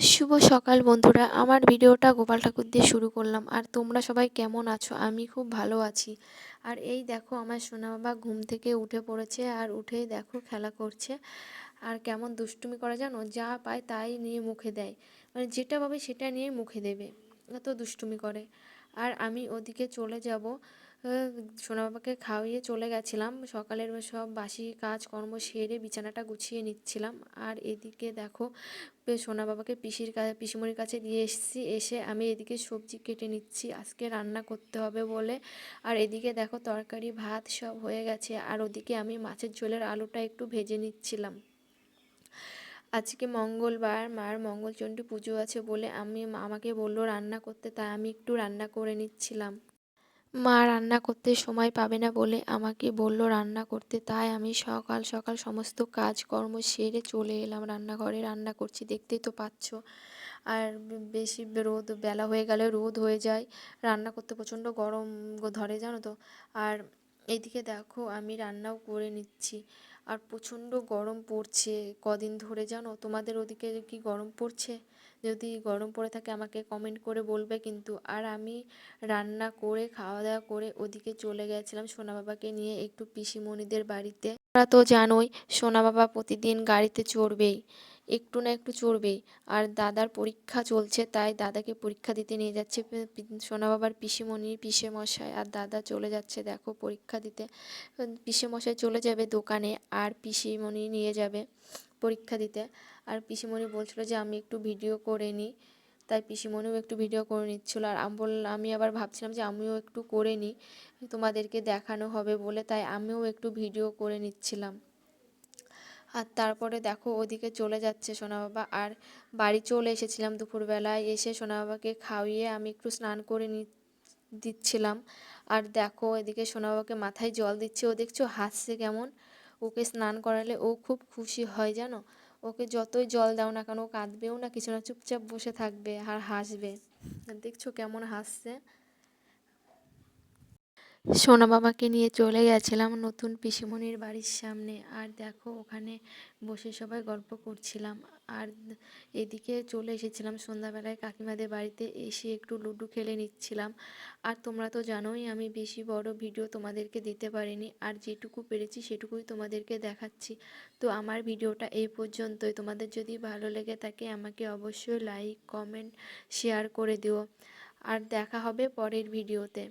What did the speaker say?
শুভ সকাল বন্ধুরা। আমার ভিডিওটা গোপাল ঠাকুর দিয়ে শুরু করলাম। আর তোমরা সবাই কেমন আছো? আমি খুব ভালো আছি। আর এই দেখো, আমার সোনা বাবা ঘুম থেকে উঠে পড়েছে আর উঠেই দেখো খেলা করছে। আর কেমন দুষ্টুমি করা জানো যা পায় তাই নিয়ে মুখে দেয়। মানে যেটা পাবে সেটা নিয়ে মুখে দেবে। এত দুষ্টুমি করে। আর আমি ওদিকে চলে যাব। সোনা বাবাকে খাওয়িয়ে চলে গেছিলাম। সকালের সব বাসি কাজকর্ম সেরে বিছানাটা গুছিয়ে নিচ্ছিলাম। আর এদিকে দেখো সোনা বাবাকে পিসির কাছে পিসিমণির কাছে দিয়ে এসেছি। এসে আমি এদিকে সবজি কেটে নিচ্ছি। আজকে রান্না করতে হবে বলে। আর এদিকে দেখো, তরকারি, ভাত সব হয়ে গেছে। আর ওদিকে আমি মাছের ঝোলের আলুটা একটু ভেজে নিচ্ছিলাম। আজকে মঙ্গলবার, মার মঙ্গলচণ্ডী পুজো আছে বলে আমি, আমাকে বলল রান্না করতে, তাই আমি একটু রান্না করে নিচ্ছিলাম। মা রান্না করতে সময় পাবে না বলে আমাকে বলল, রান্না করতে। তাই আমি সকাল সকাল সমস্ত কাজকর্ম সেরে চলে এলাম। রান্নাঘরে রান্না করছি, দেখতেই তো পাচ্ছ। আর বেশি রোদ, বেলা হয়ে গেলে রোদ হয়ে যায়। রান্না করতে প্রচণ্ড গরম ধরে, জানো তো? আর এদিকে দেখো, আমি রান্নাও করে নিচ্ছি। আর প্রচণ্ড গরম পড়ছে। কদিন ধরে জানো, তোমাদের ওদিকে কি গরম পড়ছে? যদি গরম পড়ে থাকে আমাকে কমেন্ট করে বলবে কিন্তু। আর আমি রান্না করে খাওয়া দাওয়া করে ওদিকে চলে গেছিলাম সোনা বাবাকে নিয়ে একটু পিসিমণিদের বাড়িতে। ওরা তো জানোই, সোনা বাবা প্রতিদিন গাড়িতে চড়বেই। একটু না একটু চড়বেই। আর দাদার পরীক্ষা চলছে, তাই দাদাকে পরীক্ষা দিতে নিয়ে যাচ্ছে সোনা বাবার পিসিমণি পিসে মশাই আর দাদা চলে যাচ্ছে, দেখো পরীক্ষা দিতে। মশাই চলে যাবে দোকানে, আর পিসিমণি নিয়ে যাবে পরীক্ষা দিতে। আর পিসিমণি বলছিল যে, আমি একটু ভিডিও করে নিই তাই পিসিমণিও একটু ভিডিও করে নিচ্ছিল। আর আমি বললাম আমি আবার ভাবছিলাম যে, আমিও একটু করে নিই তোমাদেরকে দেখানো হবে বলে, তাই আমিও একটু ভিডিও করে নিচ্ছিলাম। আর তারপরে দেখো ওদিকে চলে যাচ্ছে সোনা বাবা। আর বাড়ি চলে এসেছিলাম দুপুরবেলায়। এসে সোনা বাবাকে খাওয়িয়ে আমি একটু স্নান করে নি দিচ্ছিলাম। আর দেখো এদিকে সোনা বাবাকে মাথায় জল দিচ্ছে। ও দেখছ হাসছে কেমন। ওকে স্নান করালে ও খুব খুশি হয় জানো। ওকে যতই জল দাও না কেন, ও কাঁদবেও না, কিছু না, চুপচাপ বসে থাকবে আর হাসবে। দেখছ কেমন হাসছে। সোনা বাবাকে নিয়ে চলে গেছিলাম নতুন পিসিমণির বাড়ির সামনে। আর দেখো, ওখানে বসে সবাই গল্প করছিলাম। আর এদিকে চলে এসেছিলাম সন্ধ্যাবেলায় কাকিমাদের বাড়িতে, এসে একটু লুডো খেলে নিচ্ছিলাম। আর তোমরা তো জানোই, আমি বেশি বড় ভিডিও তোমাদেরকে দিতে পারিনি। আর যেটুকু পেরেছি সেটুকুই তোমাদেরকে দেখাচ্ছি। তো আমার ভিডিওটা এই পর্যন্তই। তোমাদের যদি ভালো লেগে থাকে, আমাকে অবশ্যই লাইক কমেন্ট শেয়ার করে দিও। আর দেখা হবে পরের ভিডিওতে।